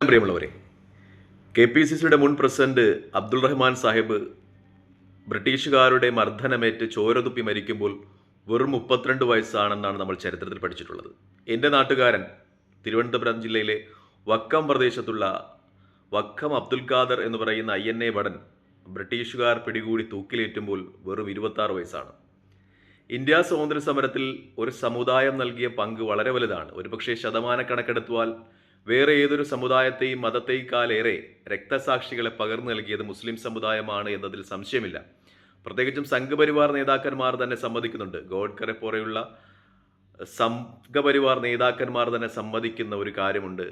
പ്രിയമുള്ളവരെ K P C സിയുടെ മുൻ പ്രസിഡന്റ് അബ്ദുൾ റഹ്മാൻ സാഹിബ് ബ്രിട്ടീഷുകാരുടെ മർദ്ദനമേറ്റ് ചോരതുപ്പി മരിക്കുമ്പോൾ വെറും മുപ്പത്തിരണ്ട് വയസ്സാണെന്നാണ് നമ്മൾ ചരിത്രത്തിൽ പഠിച്ചിട്ടുള്ളത്. എന്റെ നാട്ടുകാരൻ തിരുവനന്തപുരം ജില്ലയിലെ വക്കം പ്രദേശത്തുള്ള വക്കം അബ്ദുൽ ഖാദർ എന്ന് പറയുന്ന ഐ എൻ എ ഭടൻ ബ്രിട്ടീഷുകാർ പിടികൂടി തൂക്കിലേറ്റുമ്പോൾ വെറും ഇരുപത്താറ് വയസ്സാണ്. ഇന്ത്യ സ്വാതന്ത്ര്യ സമരത്തിൽ ഒരു സമുദായം നൽകിയ പങ്ക് വളരെ വലുതാണ്. ഒരുപക്ഷെ ശതമാന കണക്കെടുത്തുവാൽ വേറെ ഏതൊരു സമുദായത്തെയും മതത്തെക്കാളേറെ രക്തസാക്ഷികളെ പകർന്നു നൽകിയത് മുസ്ലിം സമുദായമാണ് എന്നതിൽ സംശയമില്ല. പ്രത്യേകിച്ചും സംഘപരിവാർ നേതാക്കന്മാർ തന്നെ സമ്മതിക്കുന്നുണ്ട്. ഗോഡ്കറെ പോലെയുള്ള സംഘപരിവാർ നേതാക്കന്മാർ തന്നെ സമ്മതിക്കുന്ന ഒരു കാര്യമുണ്ട്.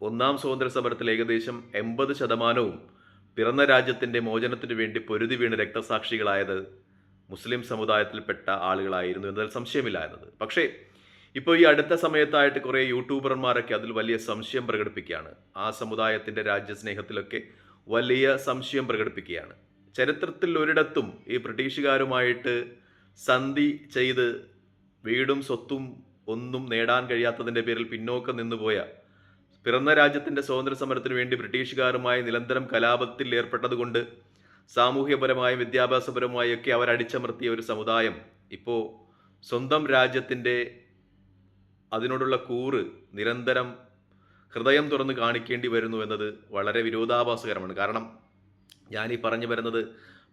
ഒന്നാം സ്വാതന്ത്ര്യ സമരത്തിൽ ഏകദേശം എൺപത് ശതമാനവും പിറന്ന രാജ്യത്തിന്റെ മോചനത്തിനു വേണ്ടി പൊരുതി വീണ് രക്തസാക്ഷികളായത് മുസ്ലിം സമുദായത്തിൽപ്പെട്ട ആളുകളായിരുന്നു എന്നതിൽ സംശയമില്ല എന്നത്. പക്ഷേ ഇപ്പോൾ ഈ അടുത്ത സമയത്തായിട്ട് കുറേ യൂട്യൂബർമാരൊക്കെ അതിൽ വലിയ സംശയം പ്രകടിപ്പിക്കുകയാണ്. ആ സമുദായത്തിന്റെ രാജ്യസ്നേഹത്തിലൊക്കെ വലിയ സംശയം പ്രകടിപ്പിക്കുകയാണ്. ചരിത്രത്തിൽ ഒരിടത്തും ഈ ബ്രിട്ടീഷുകാരുമായിട്ട് സന്ധി ചെയ്ത് വീടും സ്വത്തും ഒന്നും നേടാൻ കഴിയാത്തതിന്റെ പേരിൽ പിന്നോക്കം നിന്നുപോയ പിറന്ന രാജ്യത്തിന്റെ സ്വാതന്ത്ര്യ സമരത്തിന് വേണ്ടി ബ്രിട്ടീഷുകാരുമായി നിരന്തരം കലാപത്തിൽ ഏർപ്പെട്ടതുകൊണ്ട് സാമൂഹ്യപരമായും വിദ്യാഭ്യാസപരമായും ഒക്കെ അവരടിച്ചമർത്തിയ ഒരു സമുദായം ഇപ്പോൾ സ്വന്തം രാജ്യത്തിന്റെ അതിനോടുള്ള കൂറ് നിരന്തരം ഹൃദയം തുറന്ന് കാണിക്കേണ്ടി വരുന്നു എന്നത് വളരെ വിരോധാഭാസകരമാണ്. കാരണം ഈ പറഞ്ഞു വരുന്നത്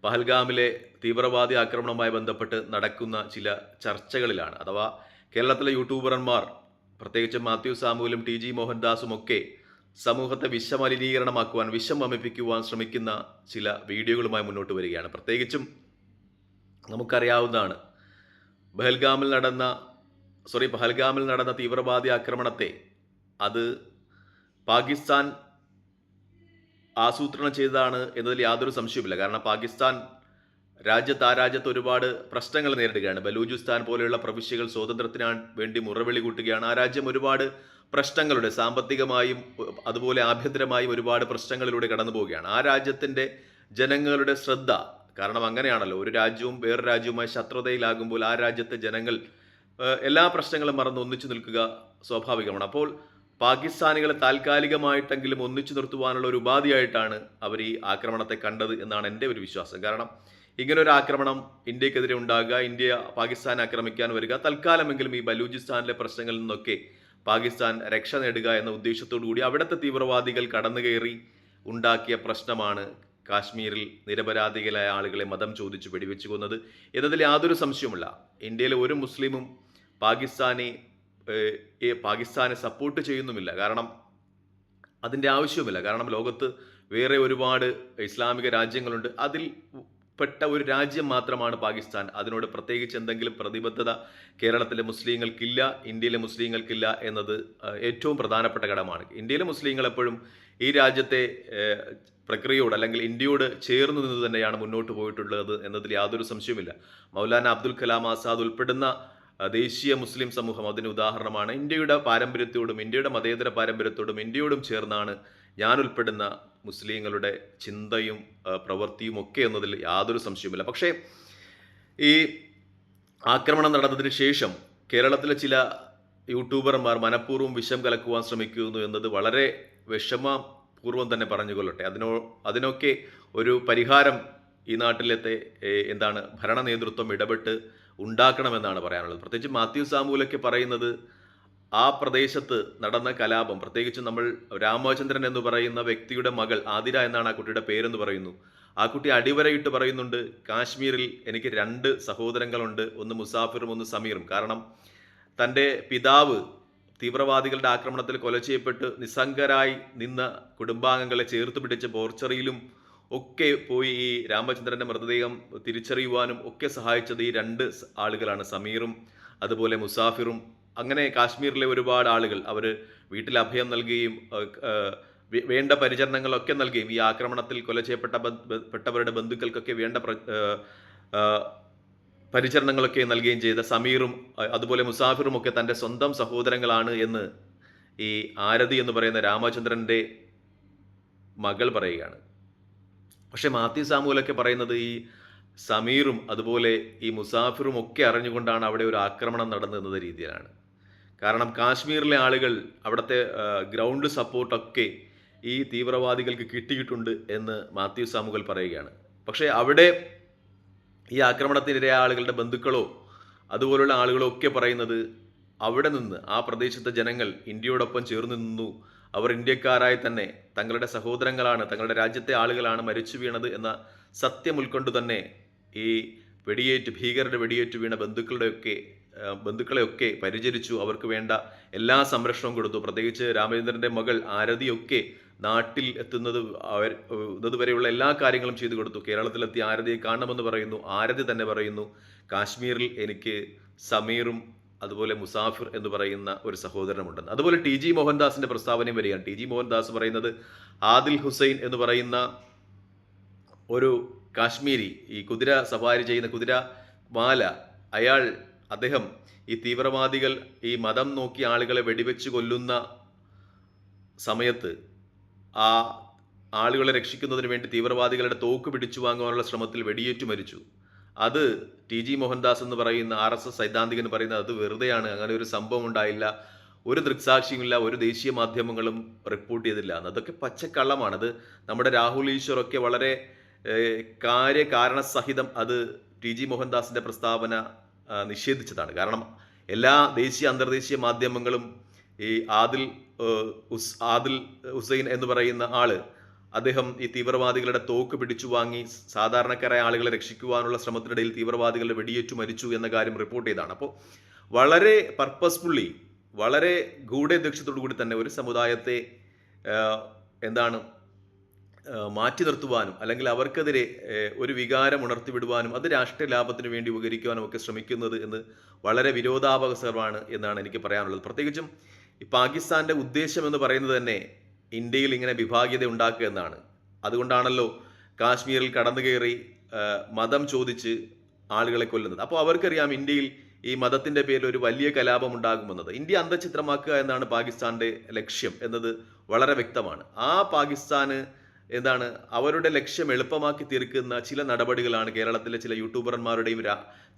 പഹൽഗാമിലെ തീവ്രവാദി ആക്രമണവുമായി ബന്ധപ്പെട്ട് നടക്കുന്ന ചില ചർച്ചകളിലാണ്. അഥവാ കേരളത്തിലെ യൂട്യൂബർമാർ പ്രത്യേകിച്ച് മാത്യു സാമുവലും ടി ജി മോഹൻദാസും ഒക്കെ സമൂഹത്തെ വിഷമലിനീകരണമാക്കുവാൻ വിഷം വമിപ്പിക്കുവാൻ ശ്രമിക്കുന്ന ചില വീഡിയോകളുമായി മുന്നോട്ട് വരികയാണ്. പ്രത്യേകിച്ചും നമുക്കറിയാവുന്നതാണ് ബഹൽഗാമിൽ നടന്ന സോറി പഹൽഗാമിൽ നടന്ന തീവ്രവാദി ആക്രമണത്തെ അത് പാകിസ്ഥാൻ ആസൂത്രണം ചെയ്തതാണ് എന്നതിൽ യാതൊരു സംശയവുമില്ല. കാരണം പാകിസ്ഥാൻ രാജ്യത്ത് ആ രാജ്യത്ത് ഒരുപാട് പ്രശ്നങ്ങൾ നേരിടുകയാണ്. ബലൂചിസ്ഥാൻ പോലെയുള്ള പ്രവിശ്യകൾ സ്വാതന്ത്ര്യത്തിന് വേണ്ടി മുറവിളി കൂട്ടുകയാണ്. ആ രാജ്യം ഒരുപാട് പ്രശ്നങ്ങളുടെ സാമ്പത്തികമായും അതുപോലെ ആഭ്യന്തരമായും ഒരുപാട് പ്രശ്നങ്ങളിലൂടെ കടന്നു പോവുകയാണ്. ആ രാജ്യത്തിന്റെ ജനങ്ങളുടെ ശ്രദ്ധ കാരണം അങ്ങനെയാണല്ലോ ഒരു രാജ്യവും വേറൊരു രാജ്യവുമായി ശത്രുതയിലാകുമ്പോൾ ആ രാജ്യത്തെ ജനങ്ങൾ എല്ലാ പ്രശ്നങ്ങളും മറന്ന് ഒന്നിച്ചു നിൽക്കുക സ്വാഭാവികമാണ്. അപ്പോൾ പാകിസ്ഥാനികളെ താൽക്കാലികമായിട്ടെങ്കിലും ഒന്നിച്ചു നിർത്തുവാനുള്ള ഒരു ഉപാധിയായിട്ടാണ് അവർ ഈ ആക്രമണത്തെ കണ്ടത് എന്നാണ് എന്റെ ഒരു വിശ്വാസം. കാരണം ഇങ്ങനെ ഒരു ആക്രമണം ഇന്ത്യക്കെതിരെ ഉണ്ടാകുക ഇന്ത്യ പാകിസ്ഥാൻ ആക്രമിക്കാൻ വരിക തൽക്കാലമെങ്കിലും ഈ ബലൂചിസ്ഥാനിലെ പ്രശ്നങ്ങളിൽ നിന്നൊക്കെ പാകിസ്ഥാൻ രക്ഷ നേടുക എന്ന ഉദ്ദേശത്തോടു കൂടി അവിടുത്തെ തീവ്രവാദികൾ കടന്നു കയറി ഉണ്ടാക്കിയ പ്രശ്നമാണ് കാശ്മീരിൽ നിരപരാധികളായ ആളുകളെ മതം ചോദിച്ച് വെടിവെച്ചു കൊന്നത്. എന്നതിൽ യാതൊരു സംശയവുമില്ല. ഇന്ത്യയിലെ ഒരു മുസ്ലിമും പാകിസ്ഥാനെ പാകിസ്ഥാനെ സപ്പോർട്ട് ചെയ്യുന്നുമില്ല. കാരണം അതിന്റെ ആവശ്യവുമില്ല. കാരണം ലോകത്ത് വേറെ ഒരുപാട് ഇസ്ലാമിക രാജ്യങ്ങളുണ്ട്. അതിൽ പെട്ട ഒരു രാജ്യം മാത്രമാണ് പാകിസ്ഥാൻ. അതിനോട് പ്രത്യേകിച്ച് എന്തെങ്കിലും പ്രതിബദ്ധത കേരളത്തിലെ മുസ്ലിങ്ങൾക്കില്ല ഇന്ത്യയിലെ മുസ്ലിങ്ങൾക്കില്ല എന്നത് ഏറ്റവും പ്രധാനപ്പെട്ട ഘടകമാണ്. ഇന്ത്യയിലെ മുസ്ലിങ്ങൾ എപ്പോഴും ഈ രാജ്യത്തെ പ്രക്രിയയോട് അല്ലെങ്കിൽ ഇന്ത്യയോട് ചേർന്നു നിന്ന് തന്നെയാണ് മുന്നോട്ട് പോയിട്ടുള്ളത് എന്നതിൽ യാതൊരു സംശയവുമില്ല. മൗലാന അബ്ദുൽ കലാം ആസാദ് ഉൾപ്പെടുന്ന ദേശീയ മുസ്ലിം സമൂഹം അതിന് ഉദാഹരണമാണ്. ഇന്ത്യയുടെ പാരമ്പര്യത്തോടും ഇന്ത്യയുടെ മതേതര പാരമ്പര്യത്തോടും ഇന്ത്യയോടും ചേർന്നാണ് ഞാൻ ഉൾപ്പെടുന്ന മുസ്ലിങ്ങളുടെ ചിന്തയും പ്രവൃത്തിയും ഒക്കെ എന്നതിൽ യാതൊരു സംശയവുമില്ല. പക്ഷേ ഈ ആക്രമണം നടന്നതിന് ശേഷം കേരളത്തിലെ ചില യൂട്യൂബർമാർ മനഃപൂർവം വിഷം കലക്കുവാൻ ശ്രമിക്കുന്നു എന്നത് വളരെ വിഷമപൂർവം തന്നെ പറഞ്ഞു പറഞ്ഞുകൊള്ളട്ടെ. അതിനോ അതിനൊക്കെ ഒരു പരിഹാരം ഈ നാട്ടിലത്തെ എന്താണ് ഭരണ നേതൃത്വം ഇടപെട്ട് ഉണ്ടാക്കണമെന്നാണ് പറയാനുള്ളത്. പ്രത്യേകിച്ച് മാത്യു സാമൂലൊക്കെ പറയുന്നത് ആ പ്രദേശത്ത് നടന്ന കലാപം പ്രത്യേകിച്ച് നമ്മൾ രാമചന്ദ്രൻ എന്ന് പറയുന്ന വ്യക്തിയുടെ മകൾ ആതിര എന്നാണ് ആ കുട്ടിയുടെ പേരെന്ന് പറയുന്നു. ആ കുട്ടി അടിവരയിട്ട് പറയുന്നുണ്ട് കാശ്മീരിൽ എനിക്ക് രണ്ട് സഹോദരങ്ങളുണ്ട് ഒന്ന് മുസാഫിറും ഒന്ന് സമീറും. കാരണം തന്റെ പിതാവ് തീവ്രവാദികളുടെ ആക്രമണത്തിൽ കൊല ചെയ്യപ്പെട്ട് നിസ്സംഗരായി നിന്ന കുടുംബാംഗങ്ങളെ ചേർത്ത് പിടിച്ച് പോർച്ചറിയിലും ഒക്കെ പോയി ഈ രാമചന്ദ്രന്റെ മൃതദേഹം തിരിച്ചറിയുവാനും ഒക്കെ സഹായിച്ചത് ഈ രണ്ട് ആളുകളാണ്. സമീറും അതുപോലെ മുസാഫിറും. അങ്ങനെ കാശ്മീരിലെ ഒരുപാട് ആളുകൾ അവർ വീട്ടിൽ അഭയം നൽകുകയും വേണ്ട പരിചരണങ്ങളൊക്കെ നൽകുകയും ഈ ആക്രമണത്തിൽ കൊല ചെയ്യപ്പെട്ട പെട്ടവരുടെ ബന്ധുക്കൾക്കൊക്കെ വേണ്ട പരിചരണങ്ങളൊക്കെ നൽകുകയും ചെയ്ത സമീറും അതുപോലെ മുസാഫിറും ഒക്കെ തന്റെ സ്വന്തം സഹോദരങ്ങളാണ് എന്ന് ഈ ആരതി എന്ന് പറയുന്ന രാമചന്ദ്രന്റെ മകൾ പറയുകയാണ്. പക്ഷെ മാത്യു സാമൂലൊക്കെ പറയുന്നത് ഈ സമീറും അതുപോലെ ഈ മുസാഫിറും ഒക്കെ അറിഞ്ഞുകൊണ്ടാണ് അവിടെ ഒരു ആക്രമണം നടന്നത് എന്ന രീതിയിലാണ്. കാരണം കാശ്മീരിലെ ആളുകൾ അവിടുത്തെ ഗ്രൗണ്ട് സപ്പോർട്ടൊക്കെ ഈ തീവ്രവാദികൾക്ക് കിട്ടിയിട്ടുണ്ട് എന്ന് മാത്യു സാമുകൾ പറയുകയാണ്. പക്ഷേ അവിടെ ഈ ആക്രമണത്തിനിരയ ആളുകളുടെ ബന്ധുക്കളോ അതുപോലുള്ള ആളുകളോ ഒക്കെ പറയുന്നത് അവിടെ നിന്ന് ആ പ്രദേശത്തെ ജനങ്ങൾ ഇന്ത്യയോടൊപ്പം ചേർന്ന് നിന്നു അവർ ഇന്ത്യക്കാരായി തന്നെ തങ്ങളുടെ സഹോദരങ്ങളാണ് തങ്ങളുടെ രാജ്യത്തെ ആളുകളാണ് മരിച്ചു വീണത് എന്ന സത്യം ഉൾക്കൊണ്ട് തന്നെ ഈ വെടിയേറ്റ് ഭീകരരുടെ വെടിയേറ്റ് വീണ ബന്ധുക്കളുടെയൊക്കെ ബന്ധുക്കളെയൊക്കെ പരിചരിച്ചു. അവർക്ക് വേണ്ട എല്ലാ സംരക്ഷണവും കൊടുത്തു. പ്രത്യേകിച്ച് രാമചന്ദ്രന്റെ മകൾ ആരതിയൊക്കെ നാട്ടിൽ എത്തുന്നത് അവർ ഇന്നതുവരെയുള്ള എല്ലാ കാര്യങ്ങളും ചെയ്തു കൊടുത്തു. കേരളത്തിലെത്തി ആരതിയെ കാണണമെന്ന് പറയുന്നു. ആരതി തന്നെ പറയുന്നു കാശ്മീരിൽ എനിക്ക് സമീറും അതുപോലെ മുസാഫിർ എന്ന് പറയുന്ന ഒരു സഹോദരനുമുണ്ടെന്ന് അതുപോലെ ടി ജി മോഹൻദാസിന്റെ പ്രസ്താവനയും വരികയാണ്. ടി ജി മോഹൻദാസ് പറയുന്നത് ആദിൽ ഹുസൈൻ എന്ന് പറയുന്ന ഒരു കാശ്മീരി ഈ കുതിര സവാരി ചെയ്യുന്ന കുതിര മാല അയാൾ അദ്ദേഹം ഈ തീവ്രവാദികൾ ഈ മതം നോക്കി ആളുകളെ വെടിവെച്ച് കൊല്ലുന്ന സമയത്ത് ആ ആളുകളെ രക്ഷിക്കുന്നതിന് വേണ്ടി തീവ്രവാദികളുടെ തോക്ക് പിടിച്ചു വാങ്ങുവാനുള്ള ശ്രമത്തിൽ വെടിയേറ്റു മരിച്ചു. അത് ടി ജി മോഹൻദാസ് എന്ന് പറയുന്ന ആർ എസ് എസ് സൈദ്ധാന്തികൻ പറയുന്നത് അത് വെറുതെയാണ്. അങ്ങനെ ഒരു സംഭവം ഉണ്ടായില്ല. ഒരു ദൃക്സാക്ഷിയുമില്ല ഒരു ദേശീയ മാധ്യമങ്ങളും റിപ്പോർട്ട് ചെയ്തില്ല. അതൊക്കെ പച്ചക്കള്ളമാണ്. അത് നമ്മുടെ രാഹുൽ ഈശ്വറൊക്കെ വളരെ കാര്യകാരണസഹിതം അത് ടി ജി മോഹൻദാസിന്റെ പ്രസ്താവന നിഷേധിച്ചതാണ്. കാരണം എല്ലാ ദേശീയ അന്തർദേശീയ മാധ്യമങ്ങളും ഈ ആദിൽ ആദിൽ ഹുസൈൻ എന്ന് പറയുന്ന ആൾ അദ്ദേഹം ഈ തീവ്രവാദികളുടെ തോക്ക് പിടിച്ചു വാങ്ങി സാധാരണക്കാരായ ആളുകളെ രക്ഷിക്കുവാനുള്ള ശ്രമത്തിനിടയിൽ തീവ്രവാദികളുടെ വെടിയേറ്റു മരിച്ചു എന്ന കാര്യം റിപ്പോർട്ട് ചെയ്താണ്. അപ്പോൾ വളരെ പർപ്പസ്ഫുള്ളി വളരെ ഗൂഢദക്ഷ്യത്തോടു കൂടി തന്നെ ഒരു സമുദായത്തെ എന്താണ് മാറ്റി നിർത്തുവാനും അല്ലെങ്കിൽ അവർക്കെതിരെ ഒരു വികാരം ഉണർത്തി വിടുവാനും അത് രാഷ്ട്രീയ ലാഭത്തിന് വേണ്ടി ഉപകരിക്കുവാനും ഒക്കെ ശ്രമിക്കുന്നത് എന്ന് വളരെ വിരോധാഭാസമാണ് എന്നാണ് എനിക്ക് പറയാനുള്ളത്. പ്രത്യേകിച്ചും ഈ പാകിസ്ഥാന്റെ ഉദ്ദേശം എന്ന് പറയുന്നത് തന്നെ ഇന്ത്യയിൽ ഇങ്ങനെ വിഭാഗീയത ഉണ്ടാക്കുക എന്നാണ്. അതുകൊണ്ടാണല്ലോ കാശ്മീരിൽ കടന്നു കയറി മതം ചോദിച്ച് ആളുകളെ കൊല്ലുന്നത്. അപ്പോൾ അവർക്കറിയാം ഇന്ത്യയിൽ ഈ മതത്തിന്റെ പേരിൽ ഒരു വലിയ കലാപം ഉണ്ടാകുമെന്നത്. ഇന്ത്യ അന്തചിത്രമാക്കുക എന്നാണ് പാകിസ്ഥാന്റെ ലക്ഷ്യം എന്നത് വളരെ വ്യക്തമാണ്. ആ പാകിസ്ഥാന് എന്താണ് അവരുടെ ലക്ഷ്യം എളുപ്പമാക്കി തീർക്കുന്ന ചില നടപടികളാണ് കേരളത്തിലെ ചില യൂട്യൂബർമാരുടെയും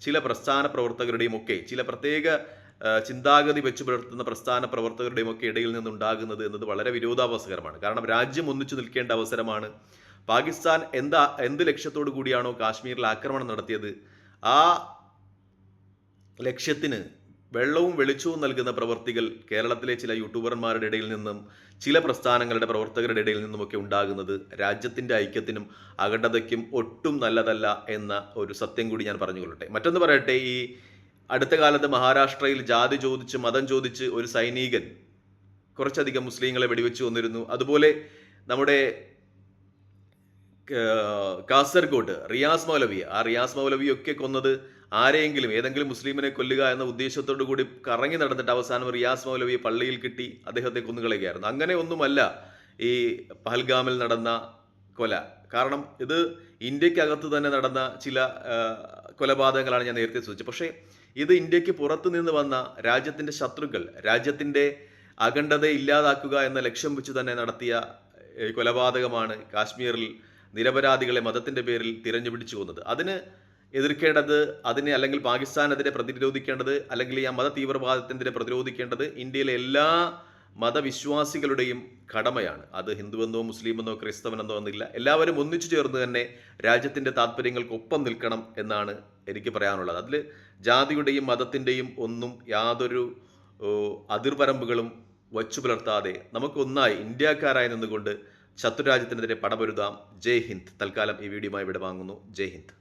ചില പ്രസ്ഥാന പ്രവർത്തകരുടെയും ഒക്കെ ചില പ്രത്യേക ചിന്താഗതി വെച്ച് പുലർത്തുന്ന പ്രസ്ഥാന പ്രവർത്തകരുടെയും ഒക്കെ ഇടയിൽ നിന്നുണ്ടാകുന്നത് എന്നത് വളരെ വിരോധാഭാസകരമാണ്. കാരണം രാജ്യം ഒന്നിച്ചു നിൽക്കേണ്ട അവസരമാണ്. പാകിസ്ഥാൻ എന്താ എന്ത് ലക്ഷ്യത്തോടു കൂടിയാണോ കാശ്മീരിൽ ആക്രമണം നടത്തിയത്? ആ ലക്ഷ്യത്തിന് വെള്ളവും വെളിച്ചവും നൽകുന്ന പ്രവർത്തികൾ കേരളത്തിലെ ചില യൂട്യൂബർമാരുടെ ഇടയിൽ നിന്നും ചില പ്രസ്ഥാനങ്ങളുടെ പ്രവർത്തകരുടെ ഇടയിൽ നിന്നുമൊക്കെ ഉണ്ടാകുന്നത് രാജ്യത്തിന്റെ ഐക്യത്തിനും അഖണ്ഡതയ്ക്കും ഒട്ടും നല്ലതല്ല എന്ന ഒരു സത്യം കൂടി ഞാൻ പറഞ്ഞുകൊള്ളട്ടെ. മറ്റൊന്ന് പറയട്ടെ ഈ അടുത്ത കാലത്ത് മഹാരാഷ്ട്രയിൽ ജാതി ചോദിച്ച് മതം ചോദിച്ച് ഒരു സൈനികൻ കുറച്ചധികം മുസ്ലിങ്ങളെ വെടിവെച്ച് വന്നിരുന്നു. അതുപോലെ നമ്മുടെ കാസർഗോഡ് റിയാസ് മൗലവി ആ റിയാസ് മൗലവി ഒക്കെ കൊന്നത് ആരെയെങ്കിലും ഏതെങ്കിലും മുസ്ലിമിനെ കൊല്ലുക എന്ന ഉദ്ദേശത്തോടു കൂടി കറങ്ങി നടന്നിട്ട് അവസാനം റിയാസ് മൗലവി പള്ളിയിൽ കിട്ടി അദ്ദേഹത്തെ കൊന്നുകളയുകയായിരുന്നു. അങ്ങനെ ഒന്നുമല്ല ഈ പഹൽഗാമിൽ നടന്ന കൊല. കാരണം ഇത് ഇന്ത്യക്കകത്ത് തന്നെ നടന്ന ചില കൊലപാതകങ്ങളാണ് ഞാൻ നേരത്തെ സൂചിച്ചത് പക്ഷേ ഇത് ഇന്ത്യയ്ക്ക് പുറത്തു നിന്ന് വന്ന രാജ്യത്തിന്റെ ശത്രുക്കൾ രാജ്യത്തിന്റെ അഖണ്ഡത ഇല്ലാതാക്കുക എന്ന ലക്ഷ്യം വെച്ച് തന്നെ നടത്തിയ കൊലപാതകമാണ് കാശ്മീരിൽ നിരപരാധികളെ മതത്തിന്റെ പേരിൽ തിരഞ്ഞു പിടിച്ചു പോകുന്നത് അതിന് എതിർക്കേണ്ടത് അതിനെ അല്ലെങ്കിൽ പാകിസ്ഥാനെതിരെ പ്രതിരോധിക്കേണ്ടത് അല്ലെങ്കിൽ ഈ മത തീവ്രവാദത്തിനെതിരെ പ്രതിരോധിക്കേണ്ടത് ഇന്ത്യയിലെ എല്ലാ മതവിശ്വാസികളുടെയും കടമയാണ്. അത് ഹിന്ദുവെന്നോ മുസ്ലിമെന്നോ ക്രിസ്തവനെന്നോ എന്നില്ല. എല്ലാവരും ഒന്നിച്ചു ചേർന്ന് തന്നെ രാജ്യത്തിന്റെ താല്പര്യങ്ങൾക്കൊപ്പം നിൽക്കണം എന്നാണ് എനിക്ക് പറയാനുള്ളത്. അതിൽ ജാതിയുടെയും മതത്തിന്റെയും ഒന്നും യാതൊരു അതിർപരമ്പുകളും വച്ചു പുലർത്താതെ നമുക്കൊന്നായി ഇന്ത്യക്കാരായി നിന്നുകൊണ്ട് ശത്രുരാജ്യത്തിനെതിരെ പടപൊരുതാം. ജയ് ഹിന്ദ്. തൽക്കാലം ഈ വീഡിയോയുമായി വിടവാങ്ങുന്നു ജയ് ഹിന്ദ്.